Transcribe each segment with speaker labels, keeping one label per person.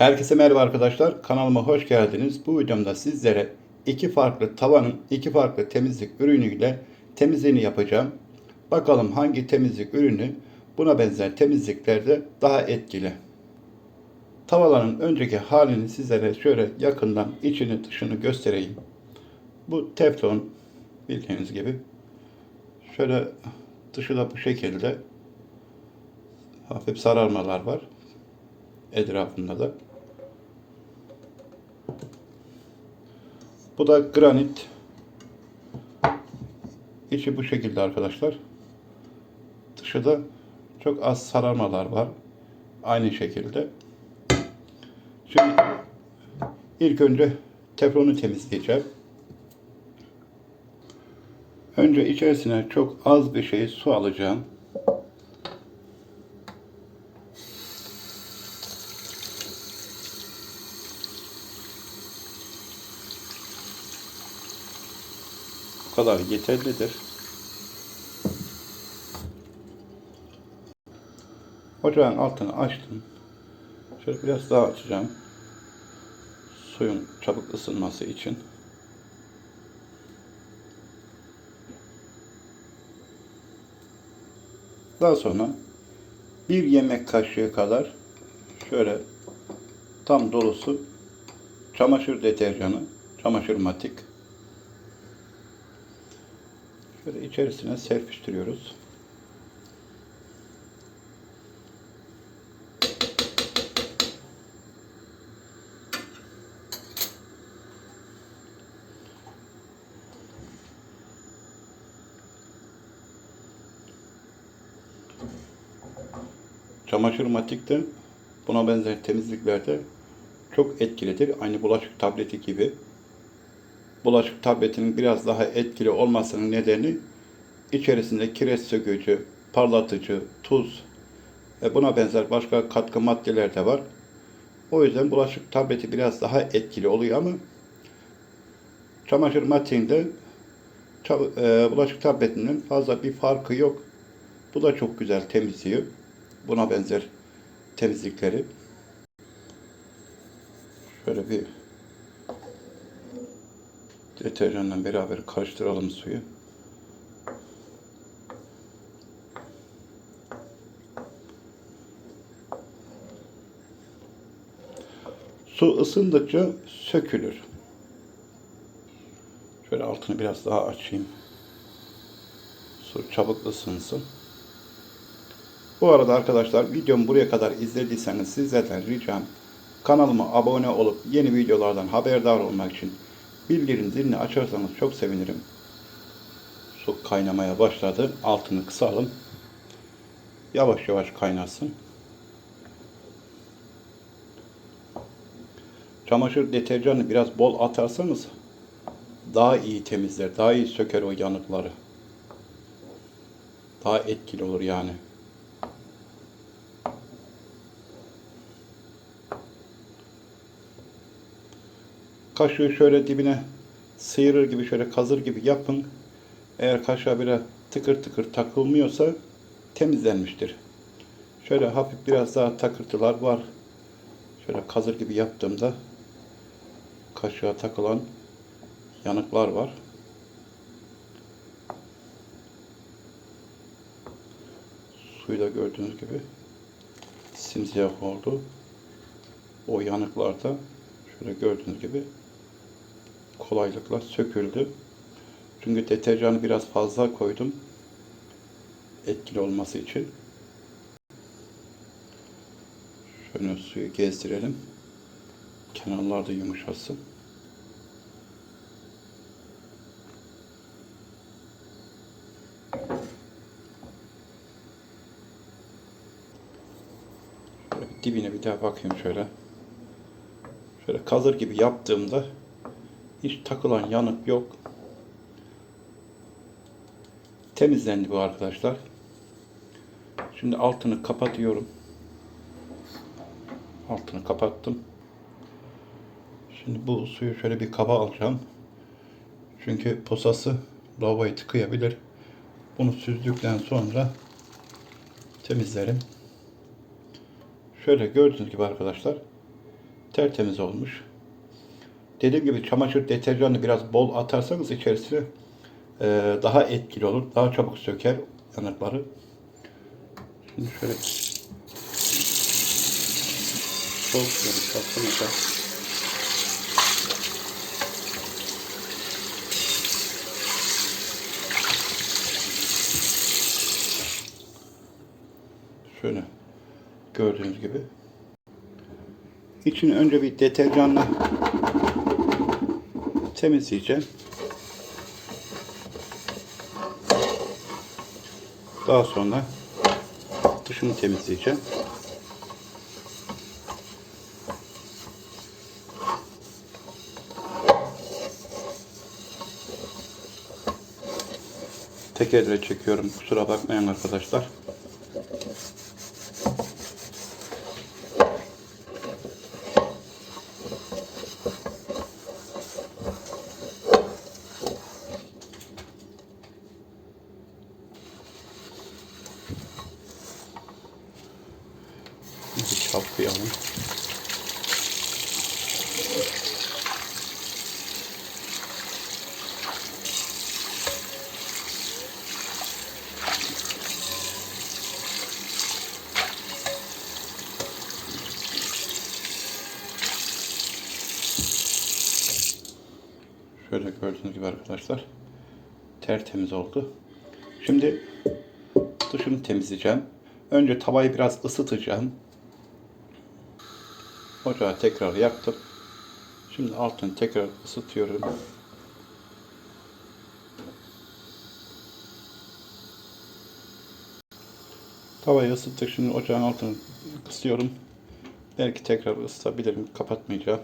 Speaker 1: Herkese merhaba arkadaşlar. Kanalıma hoş geldiniz. Bu videomda sizlere iki farklı tavanın iki farklı temizlik ürünüyle temizliğini yapacağım. Bakalım hangi temizlik ürünü buna benzer temizliklerde daha etkili. Tavaların önceki halini sizlere şöyle yakından içini dışını göstereyim. Bu teflon bildiğiniz gibi. Şöyle dışı da bu şekilde hafif sararmalar var etrafında da. Bu da granit. İçi bu şekilde arkadaşlar. Dışı da çok az sararmalar var. Aynı şekilde. Şimdi ilk önce teflonu temizleyeceğim. Önce içerisine çok az bir şey su alacağım. Kadar yeterlidir. Ocağın altını açtım. Şöyle biraz daha açacağım. Suyun çabuk ısınması için. Daha sonra bir yemek kaşığı kadar şöyle tam dolusu çamaşır deterjanı, çamaşır matik Şöyle içerisine serpiştiriyoruz. Çamaşır matik de buna benzer temizliklerde çok etkilidir. Aynı bulaşık tableti gibi bulaşık tabletinin biraz daha etkili olmasının nedeni içerisinde kireç sökücü, parlatıcı, tuz ve buna benzer başka katkı maddeler de var. O yüzden bulaşık tableti biraz daha etkili oluyor ama çamaşır matiğinde e, bulaşık tabletinin fazla bir farkı yok. Bu da çok güzel temizliyor. Buna benzer temizlikleri. Şöyle bir deterjanla beraber karıştıralım suyu. Su ısındıkça sökülür. Şöyle altını biraz daha açayım. Su çabuk ısınsın. Bu arada arkadaşlar videomu buraya kadar izlediyseniz sizlerden ricam kanalıma abone olup yeni videolardan haberdar olmak için bildirim zilini açarsanız çok sevinirim. Su kaynamaya başladı. Altını kısalım. Yavaş yavaş kaynasın. Çamaşır deterjanı biraz bol atarsanız daha iyi temizler, daha iyi söker o yanıkları. Daha etkili olur yani. Kaşığı şöyle dibine sıyırır gibi şöyle kazır gibi yapın. Eğer kaşığa biraz tıkır tıkır takılmıyorsa temizlenmiştir. Şöyle hafif biraz daha takırtılar var. Şöyle kazır gibi yaptığımda kaşığa takılan yanıklar var. Suyu da gördüğünüz gibi simsiyah oldu. O yanıklar da şöyle gördüğünüz gibi kolaylıkla söküldü. Çünkü deterjanı biraz fazla koydum. Etkili olması için. Şöyle suyu gezdirelim. Kenarlar da yumuşasın. Şöyle dibine bir daha bakayım şöyle. Şöyle kazır gibi yaptığımda hiç takılan yanık yok. Temizlendi bu arkadaşlar. Şimdi altını kapatıyorum. Altını kapattım. Şimdi bu suyu şöyle bir kaba alacağım. Çünkü posası lavaboyu tıkayabilir. Bunu süzdükten sonra temizlerim. Şöyle gördüğünüz gibi arkadaşlar tertemiz olmuş. Dediğim gibi çamaşır deterjanı biraz bol atarsanız içerisine e, daha etkili olur. Daha çabuk söker yanıkları. Şimdi şöyle sol çapsınca şöyle gördüğünüz gibi İçini önce bir deterjanla temizleyeceğim. Daha sonra dışını temizleyeceğim. Tekerle çekiyorum. Kusura bakmayın arkadaşlar. Bir çaplayalım. Şöyle gördüğünüz gibi arkadaşlar tertemiz oldu. Şimdi dışını temizleyeceğim. Önce tavayı biraz ısıtacağım. Ocağı tekrar yaktım. Şimdi altını tekrar ısıtıyorum. Tavayı ısıttık. Şimdi ocağın altını kısıyorum. Belki tekrar ısıtabilirim. Kapatmayacağım.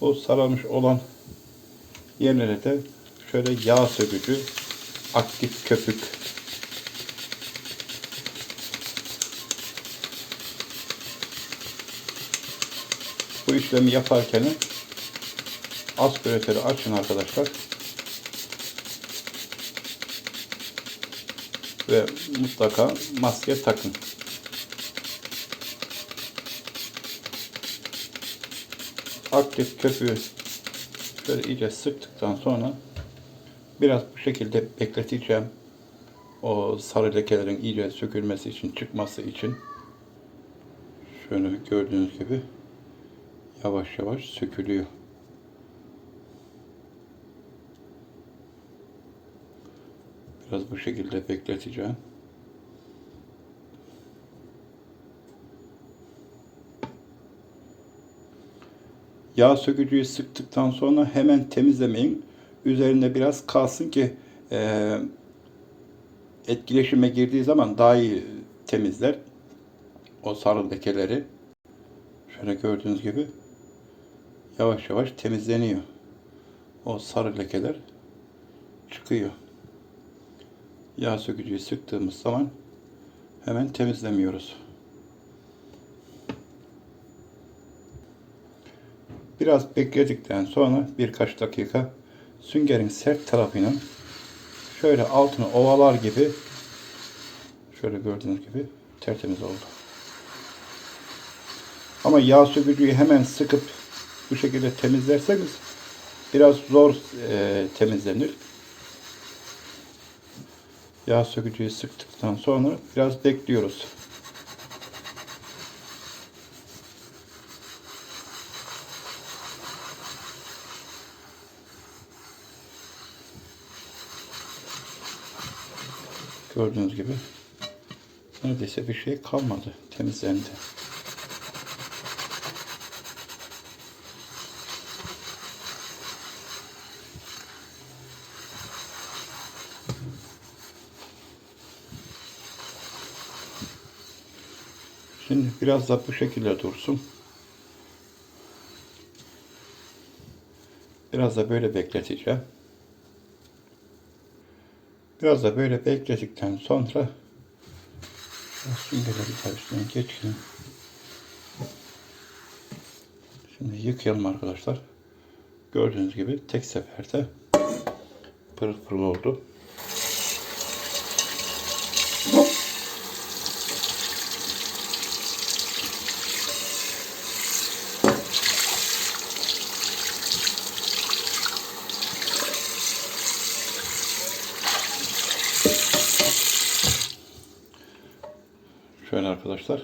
Speaker 1: O sararmış olan yerlere de şöyle yağ sökücü aktif köpük bu işlemi yaparken aspiratörü açın arkadaşlar. Ve mutlaka maske takın. Aktif köpüğü şöyle iyice sıktıktan sonra biraz bu şekilde bekleteceğim. O sarı lekelerin iyice sökülmesi için, çıkması için. Şöyle gördüğünüz gibi yavaş yavaş sökülüyor. Biraz bu şekilde bekleteceğim. Yağ sökücüyü sıktıktan sonra hemen temizlemeyin. Üzerinde biraz kalsın ki e, etkileşime girdiği zaman daha iyi temizler o sarı lekeleri. Şöyle gördüğünüz gibi yavaş yavaş temizleniyor. O sarı lekeler çıkıyor. Yağ sökücüyü sıktığımız zaman hemen temizlemiyoruz. Biraz bekledikten sonra birkaç dakika süngerin sert tarafıyla şöyle altını ovalar gibi şöyle gördüğünüz gibi tertemiz oldu. Ama yağ sökücüyü hemen sıkıp bu şekilde temizlerseniz biraz zor e, temizlenir. Yağ sökücüyü sıktıktan sonra biraz bekliyoruz. Gördüğünüz gibi neredeyse bir şey kalmadı. Temizlendi. Şimdi biraz da bu şekilde dursun. Biraz da böyle bekleteceğim. Biraz da böyle bekledikten sonra süngerleri de üstüne geçelim. Şimdi yıkayalım arkadaşlar. Gördüğünüz gibi tek seferde pırıl pırıl oldu. Arkadaşlar.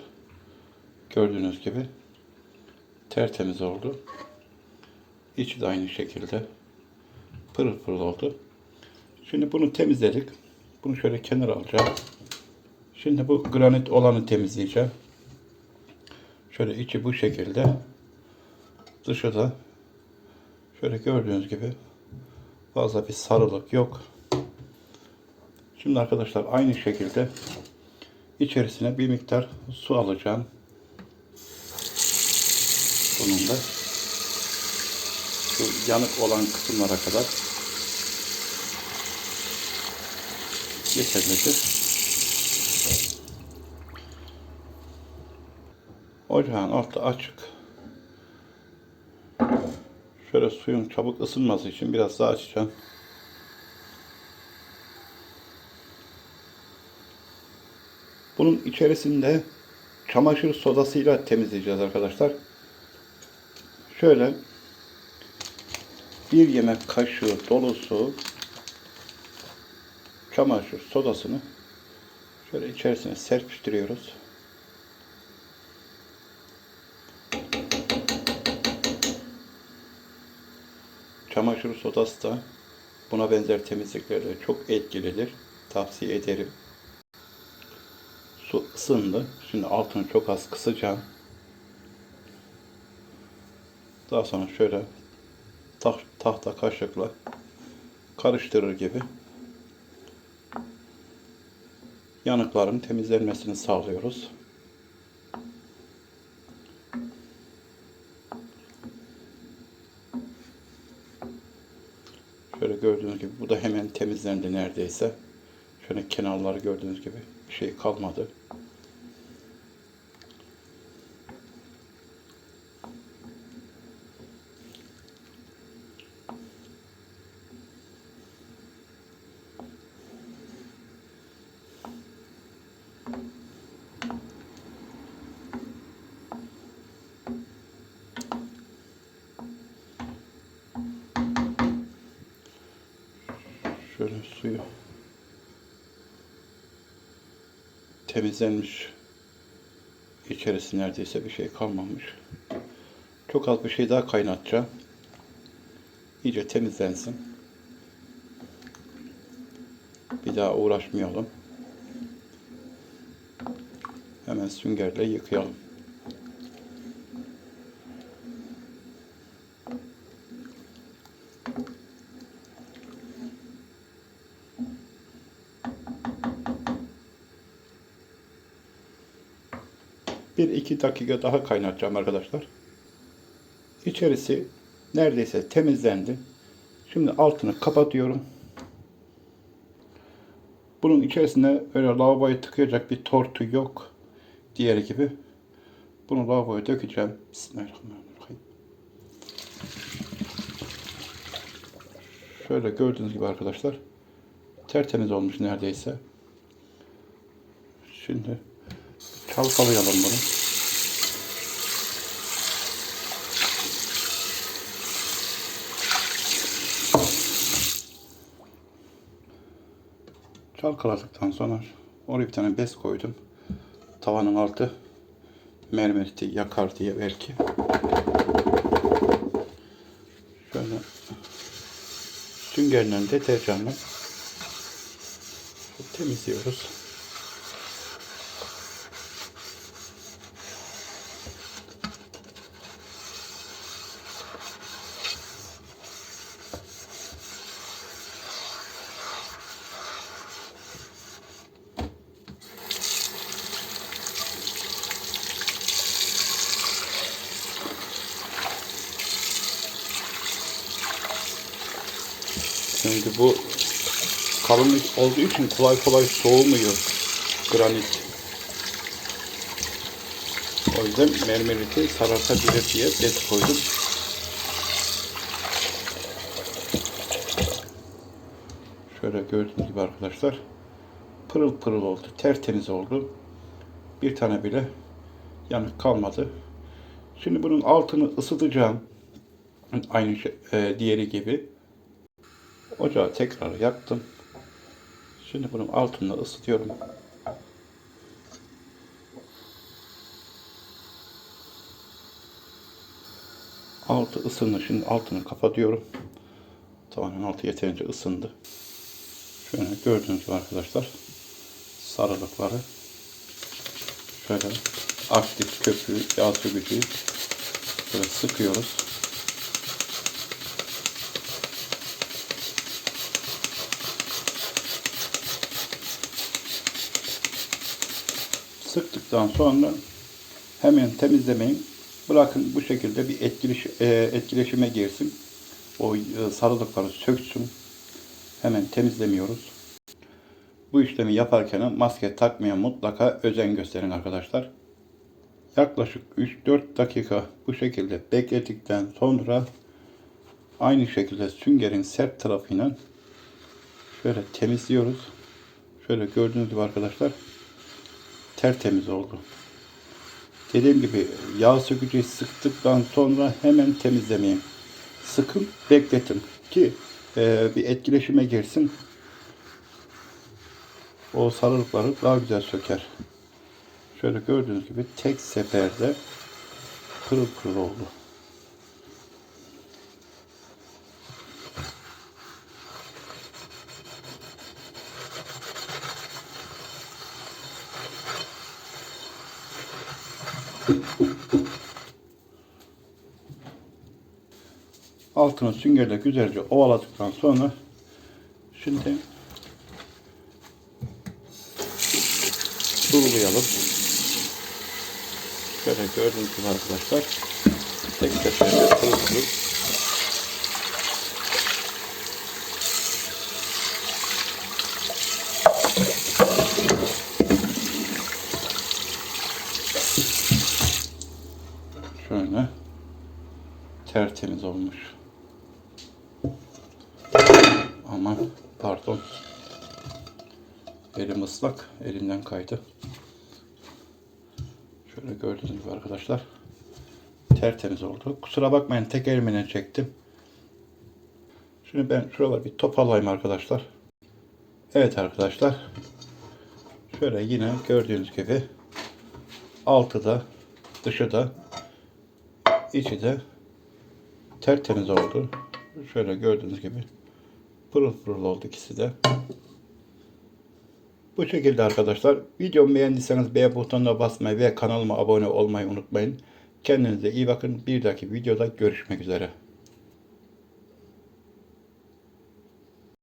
Speaker 1: Gördüğünüz gibi tertemiz oldu. İçi de aynı şekilde pırıl pırıl oldu. Şimdi bunu temizledik. Bunu şöyle kenara alacağım. Şimdi bu granit olanı temizleyeceğim. Şöyle içi bu şekilde. Dışı da şöyle gördüğünüz gibi fazla bir sarılık yok. Şimdi arkadaşlar aynı şekilde içerisine bir miktar su alacağım. Bunun da şu yanık olan kısımlara kadar yeterlidir. Ocağın altı açık. Şöyle suyun çabuk ısınması için biraz daha açacağım. Bunun içerisinde çamaşır sodasıyla temizleyeceğiz arkadaşlar. Şöyle bir yemek kaşığı dolusu çamaşır sodasını şöyle içerisine serpiştiriyoruz. Çamaşır sodası da buna benzer temizliklerde çok etkilidir. Tavsiye ederim. Isındı. Şimdi altını çok az kısacağım. Daha sonra şöyle taht, tahta kaşıkla karıştırır gibi yanıkların temizlenmesini sağlıyoruz. Şöyle gördüğünüz gibi bu da hemen temizlendi neredeyse. Şöyle kenarları gördüğünüz gibi bir şey kalmadı. Şöyle suyu temizlenmiş. İçerisi neredeyse bir şey kalmamış. Çok az bir şey daha kaynatacağım. İyice temizlensin. Bir daha uğraşmayalım. Hemen süngerle yıkayalım. Bir iki dakika daha kaynatacağım arkadaşlar. İçerisi neredeyse temizlendi. Şimdi altını kapatıyorum. Bunun içerisinde öyle lavaboya tıkayacak bir tortu yok. Diğeri gibi. Bunu lavaboya dökeceğim. Bismillahirrahmanirrahim. Şöyle gördüğünüz gibi arkadaşlar. Tertemiz olmuş neredeyse. Şimdi Çalkalayalım bunu. Çalkaladıktan sonra oraya bir tane bez koydum. Tavanın altı mermeriti yakar diye belki. Şöyle süngerle deterjanla temizliyoruz. Şimdi bu kalın olduğu için kolay kolay soğumuyor granit. O yüzden mermeriti sarartabilir diye bez koydum. Şöyle gördüğünüz gibi arkadaşlar pırıl pırıl oldu. Tertemiz oldu. Bir tane bile yanık kalmadı. Şimdi bunun altını ısıtacağım. Aynı şey, e, diğeri gibi. Ocağı tekrar yaktım. Şimdi bunun altını ısıtıyorum. Altı ısındı. Şimdi altını kapatıyorum. Tavanın altı yeterince ısındı. Şöyle gördüğünüz gibi arkadaşlar sarılıkları şöyle aktif köpüğü, yağ sökücüyü böyle sıkıyoruz. Sıktıktan sonra hemen temizlemeyin. Bırakın bu şekilde bir etkileş, e, etkileşime girsin. O e, sarılıkları söksün. Hemen temizlemiyoruz. Bu işlemi yaparken maske takmaya mutlaka özen gösterin arkadaşlar. Yaklaşık 3-4 dakika bu şekilde beklettikten sonra aynı şekilde süngerin sert tarafıyla şöyle temizliyoruz. Şöyle gördüğünüz gibi arkadaşlar tertemiz oldu. Dediğim gibi yağ sökücüyü sıktıktan sonra hemen temizlemeyin. Sıkın, bekletin ki e, bir etkileşime girsin. O sarılıkları daha güzel söker. Şöyle gördüğünüz gibi tek seferde pırıl pırıl oldu. Altını süngerle güzelce ovaladıktan sonra şimdi durulayalım. Şöyle gördüğünüz gibi arkadaşlar tek seferde pırıl şöyle tertemiz olmuş. Islak. Elimden kaydı. Şöyle gördüğünüz gibi arkadaşlar. Tertemiz oldu. Kusura bakmayın tek elimle çektim. Şimdi ben şuraları bir toparlayayım arkadaşlar. Evet arkadaşlar. Şöyle yine gördüğünüz gibi altı da dışı da içi de tertemiz oldu. Şöyle gördüğünüz gibi pırıl pırıl oldu ikisi de. Bu şekilde arkadaşlar. Videomu beğendiyseniz beğen butonuna basmayı ve kanalıma abone olmayı unutmayın. Kendinize iyi bakın. Bir dahaki videoda görüşmek üzere.